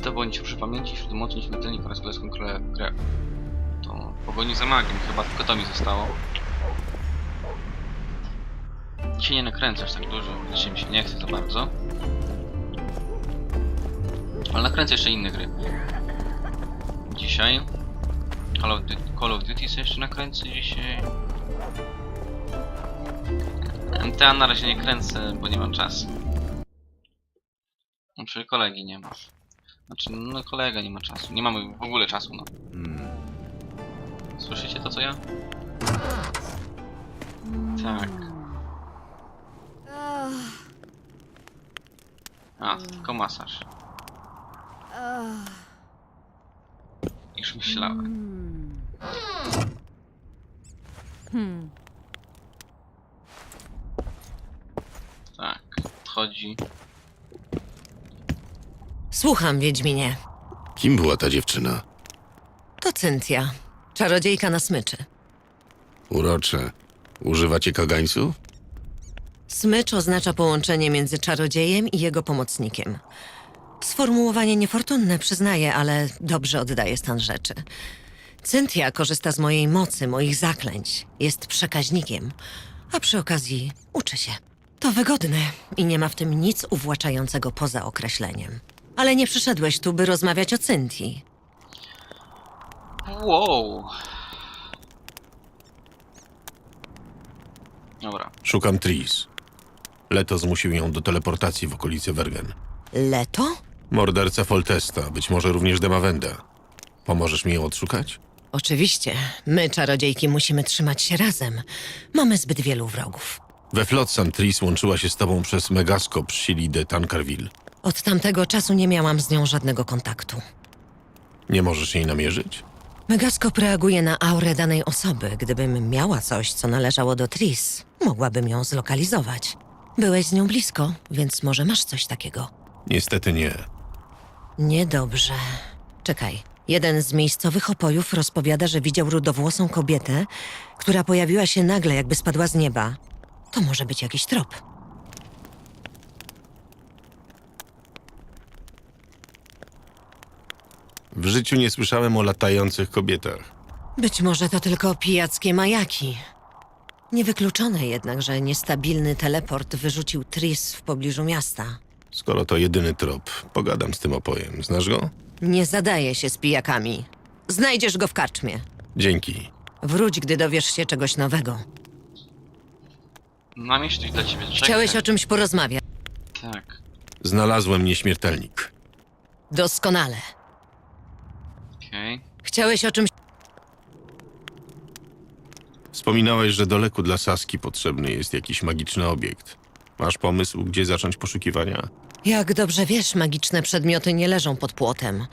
Zdobądź przy pamięci wśród mocnych śmiertelnik oraz królewską grę. To pogoni za magiem, chyba tylko to mi zostało. Dzisiaj nie nakręcasz tak dużo, dzisiaj mi się nie chce za bardzo. Ale nakręcę jeszcze inne gry. Dzisiaj Call of, Duty, Call of Duty sobie jeszcze nakręcę dzisiaj. MTA na razie nie kręcę, bo nie mam czasu. Czyli kolegi nie ma. Znaczy, no kolega nie ma czasu. Nie mamy w ogóle czasu, no. Słyszycie to, co ja? Tak. A, to tylko masaż. Już myślałem. Hmm. Tak, odchodzi. Słucham, Wiedźminie. Kim była ta dziewczyna? To Cynthia, czarodziejka na smyczy. Urocze. Używacie kagańców? Smycz oznacza połączenie między czarodziejem i jego pomocnikiem. Sformułowanie niefortunne, przyznaję, ale dobrze oddaje stan rzeczy. Cynthia korzysta z mojej mocy, moich zaklęć. Jest przekaźnikiem, a przy okazji uczy się. To wygodne i nie ma w tym nic uwłaczającego poza określeniem. Ale nie przyszedłeś tu, by rozmawiać o Cynthii. Wow. Dobra. Szukam Tris. Leto zmusił ją do teleportacji w okolicy Wergen. Leto? Morderca Foltesta, być może również Demawenda. Pomożesz mi ją odszukać? Oczywiście. My, czarodziejki, musimy trzymać się razem. Mamy zbyt wielu wrogów. We Flotsam Tris łączyła się z tobą przez megaskop Shili de Tancarville. Od tamtego czasu nie miałam z nią żadnego kontaktu. Nie możesz jej namierzyć? Megaskop reaguje na aurę danej osoby. Gdybym miała coś, co należało do Tris, mogłabym ją zlokalizować. Byłeś z nią blisko, więc może masz coś takiego. Niestety nie. Niedobrze. Czekaj. Jeden z miejscowych opojów rozpowiada, że widział rudowłosą kobietę, która pojawiła się nagle, jakby spadła z nieba. To może być jakiś trop. W życiu nie słyszałem o latających kobietach. Być może to tylko pijackie majaki. Niewykluczone jednak, że niestabilny teleport wyrzucił Tris w pobliżu miasta. Skoro to jedyny trop, pogadam z tym opojem. Znasz go? Nie zadaje się z pijakami. Znajdziesz go w karczmie. Dzięki. Wróć, gdy dowiesz się czegoś nowego. Mam jeszcze coś dla ciebie. Czekaj. Chciałeś o czymś porozmawiać? Tak. Znalazłem nieśmiertelnik. Doskonale. Okej. Chciałeś o czymś... Wspominałeś, że do leku dla Saski potrzebny jest jakiś magiczny obiekt. Masz pomysł, gdzie zacząć poszukiwania? Jak dobrze wiesz, magiczne przedmioty nie leżą pod płotem.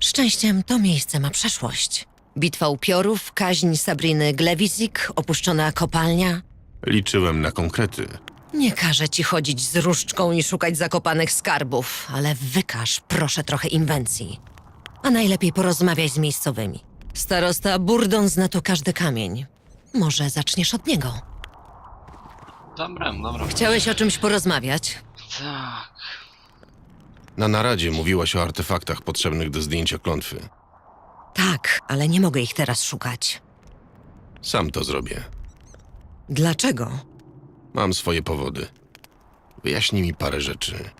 Szczęściem to miejsce ma przeszłość. Bitwa upiorów, kaźń Sabriny Glewisik, opuszczona kopalnia. Liczyłem na konkrety. Nie każę ci chodzić z różdżką i szukać zakopanych skarbów, ale wykaż proszę trochę inwencji. A najlepiej porozmawiaj z miejscowymi. Starosta Burdon zna tu każdy kamień. Może zaczniesz od niego. Dobra, dobra. Chciałeś o czymś porozmawiać? Tak. Na naradzie mówiłaś o artefaktach potrzebnych do zdjęcia klątwy. Tak, ale nie mogę ich teraz szukać. Sam to zrobię. Dlaczego? Mam swoje powody. Wyjaśnij mi parę rzeczy.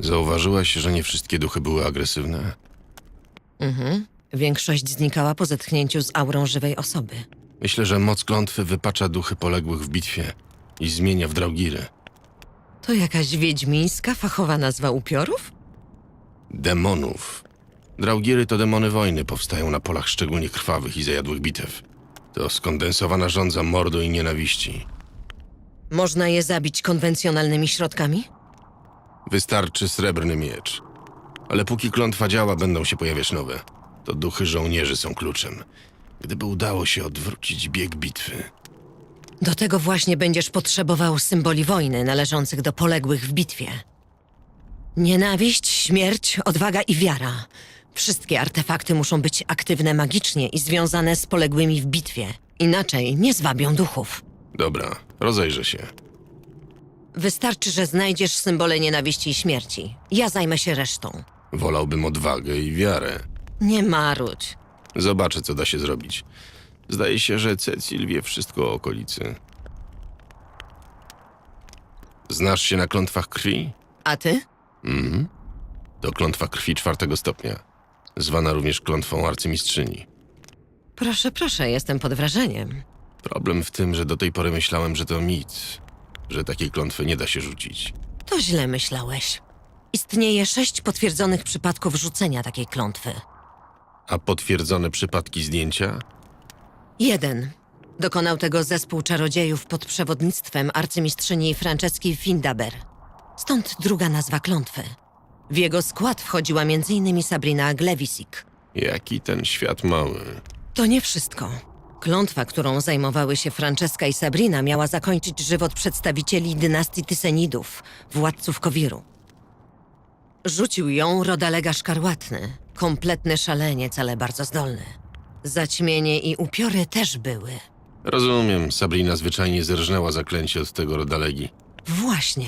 Zauważyłaś, że nie wszystkie duchy były agresywne? Mhm. Większość znikała po zetknięciu z aurą żywej osoby. Myślę, że moc klątwy wypacza duchy poległych w bitwie i zmienia w draugiry. To jakaś wiedźmińska, fachowa nazwa upiorów? Demonów. Draugiry to demony wojny, powstają na polach szczególnie krwawych i zajadłych bitew. To skondensowana żądza mordu i nienawiści. Można je zabić konwencjonalnymi środkami? Wystarczy srebrny miecz. Ale póki klątwa działa, będą się pojawiać nowe. To duchy żołnierzy są kluczem. Gdyby udało się odwrócić bieg bitwy. Do tego właśnie będziesz potrzebował symboli wojny należących do poległych w bitwie. Nienawiść, śmierć, odwaga i wiara. Wszystkie artefakty muszą być aktywne magicznie i związane z poległymi w bitwie. Inaczej nie zwabią duchów. Dobra, rozejrzę się. Wystarczy, że znajdziesz symbole nienawiści i śmierci. Ja zajmę się resztą. Wolałbym odwagę i wiarę. Nie marudź. Zobaczę, co da się zrobić. Zdaje się, że Cecil wie wszystko o okolicy. Znasz się na klątwach krwi? A ty? Mhm. To klątwa krwi czwartego stopnia. Zwana również klątwą arcymistrzyni. Proszę, proszę, jestem pod wrażeniem. Problem w tym, że do tej pory myślałem, że to mit, że takiej klątwy nie da się rzucić. To źle myślałeś. Istnieje sześć potwierdzonych przypadków rzucenia takiej klątwy. A potwierdzone przypadki zdjęcia? Jeden. Dokonał tego zespół czarodziejów pod przewodnictwem arcymistrzyni Franceski Findaber. Stąd druga nazwa klątwy. W jego skład wchodziła m.in. Sabrina Glewisik. Jaki ten świat mały. To nie wszystko. Klątwa, którą zajmowały się Franceska i Sabrina, miała zakończyć żywot przedstawicieli dynastii Tysenidów, władców Kowiru. Rzucił ją rodalega szkarłatny, kompletny szaleniec, ale bardzo zdolny. Zaćmienie i upiory też były. Rozumiem, Sabrina zwyczajnie zerżnęła zaklęcie od tego rodalegi. Właśnie.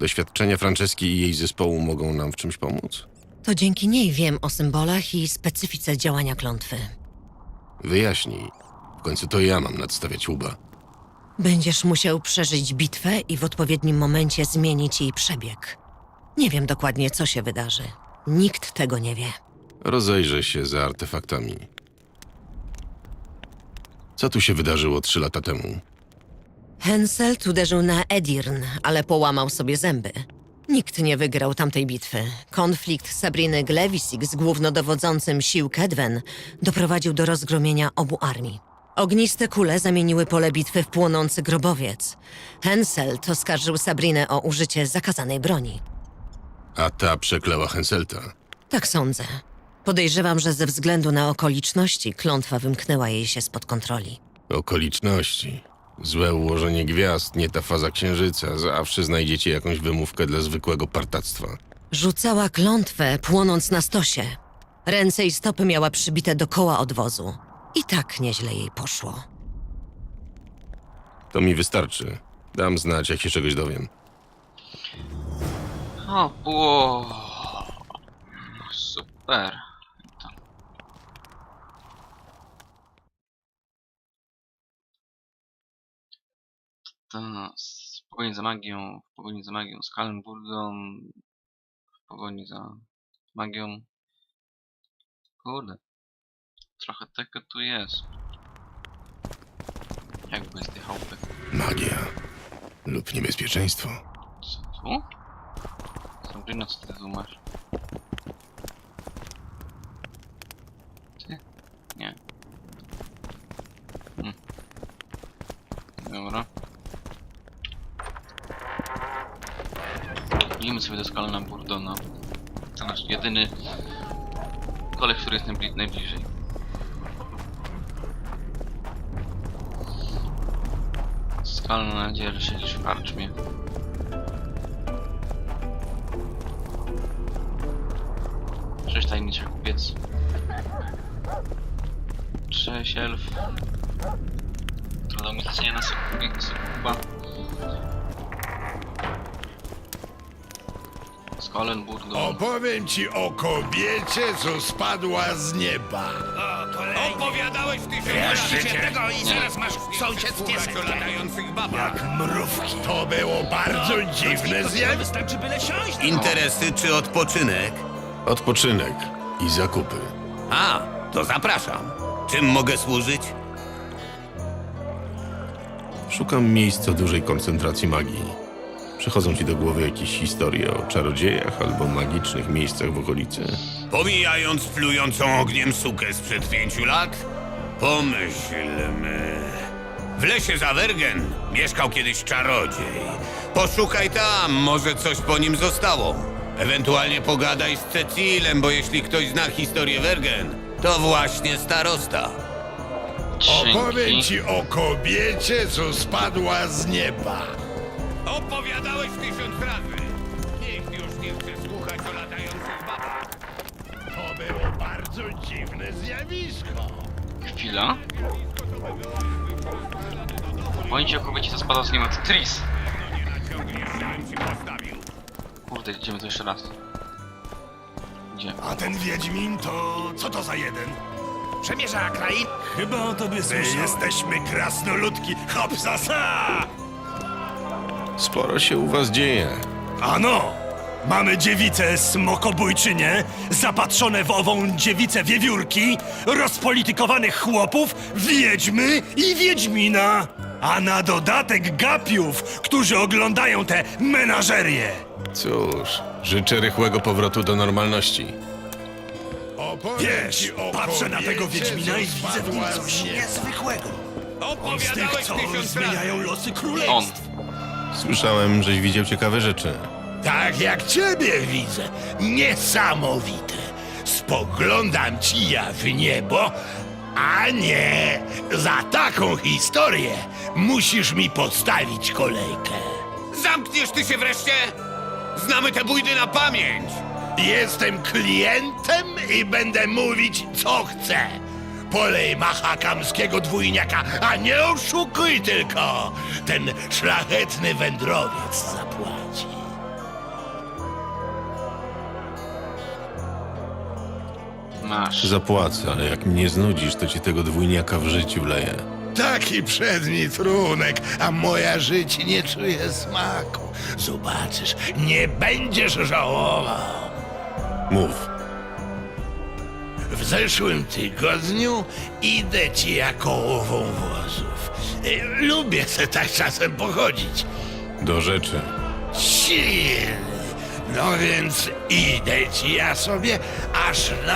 Doświadczenia Franceski i jej zespołu mogą nam w czymś pomóc? To dzięki niej wiem o symbolach i specyfice działania klątwy. Wyjaśnij. W końcu to ja mam nadstawiać łuba. Będziesz musiał przeżyć bitwę i w odpowiednim momencie zmienić jej przebieg. Nie wiem dokładnie, co się wydarzy. Nikt tego nie wie. Rozejrzę się za artefaktami. Co tu się wydarzyło trzy lata temu? Henselt uderzył na Edirn, ale połamał sobie zęby. Nikt nie wygrał tamtej bitwy. Konflikt Sabriny Glewisik z głównodowodzącym sił Kedwen doprowadził do rozgromienia obu armii. Ogniste kule zamieniły pole bitwy w płonący grobowiec. Henselt oskarżył Sabrinę o użycie zakazanej broni. A ta przekleła Henselta. Tak sądzę. Podejrzewam, że ze względu na okoliczności klątwa wymknęła jej się spod kontroli. Okoliczności. Złe ułożenie gwiazd, nie ta faza księżyca. Zawsze znajdziecie jakąś wymówkę dla zwykłego partactwa. Rzucała klątwę, płonąc na stosie. Ręce i stopy miała przybite do koła odwozu. I tak nieźle jej poszło. To mi wystarczy. Dam znać, jak się czegoś dowiem. O, było... Super. To. W pogoni za magią, w pogoni za magią z Kalenburgą, w pogoni za magią. Kurde. Trochę tego tu jest. Jakby z tej chałupy. Magia. Lub niebezpieczeństwo. Co tu? Sabrina, co ty tu masz? Ty? Nie. Hmm. Dobra. Sobie do Skalna Burdona. To nasz jedyny koleś, który jest najbli najbliżej. Skalna mam nadzieję, że siedzisz w karczmie. Cześć tajemniczy kupiec. Cześć elf. Trudno mi zlecenie na sekubie, Opowiem ci o kobiecie, co spadła z nieba. Opowiadałeś w tysiącu tego i zaraz masz sąsiedzkie o latających babach. Jak mrówki. To było bardzo dziwne zjawisko. Wystarczy byle siąść. Interesy czy odpoczynek? Odpoczynek i zakupy. A, to zapraszam. Czym mogę służyć? Szukam miejsc o dużej koncentracji magii. Przychodzą ci do głowy jakieś historie o czarodziejach albo magicznych miejscach w okolicy? Pomijając plującą ogniem sukę sprzed pięciu lat? Pomyślmy. W lesie Zawergen mieszkał kiedyś czarodziej. Poszukaj tam, może coś po nim zostało. Ewentualnie pogadaj z Cecilem, bo jeśli ktoś zna historię Wergen, to właśnie starosta. Opowiem Dzięki. ci o kobiecie, co spadła z nieba. Opowiadałeś tysiąc razy. Nikt już nie chce słuchać o latających babach. To było bardzo dziwne zjawisko. Chwila. Bądźcie okupici to spada z od Tris. Kurde, idziemy tu jeszcze raz. Gdzie? A ten Wiedźmin to... co to za jeden? Przemierza krain. Chyba o tobie My słyszałem. jesteśmy krasnoludki Hopsasa! Sporo się u was dzieje. Ano! Mamy dziewicę smokobójczynię, zapatrzone w ową dziewicę wiewiórki, rozpolitykowanych chłopów, wiedźmy i wiedźmina. A na dodatek gapiów, którzy oglądają te menażerie. Cóż, życzę rychłego powrotu do normalności. Wiesz, patrzę na tego wiedźmina i widzę w nim coś niezwykłego. On z tych, co zmieniają losy On. Słyszałem, żeś widział ciekawe rzeczy. Tak jak ciebie widzę. Niesamowite. Spoglądam ci ja w niebo, a nie. Za taką historię musisz mi postawić kolejkę. Zamkniesz ty się wreszcie? Znamy te bójdy na pamięć. Jestem klientem i będę mówić, co chcę. Polej machakamskiego dwójniaka, a nie oszukuj tylko. Ten szlachetny wędrowiec zapłaci. Masz. Zapłacę, ale jak mnie znudzisz, to ci tego dwójniaka w życiu wleję. Taki przedni trunek, a moja żyć nie czuje smaku. Zobaczysz, nie będziesz żałował. Mów. W zeszłym tygodniu idę ci jako łową wozów. Y, Lubię se tak czasem pochodzić. Do rzeczy. Silny. No więc idę ci ja sobie, aż nagle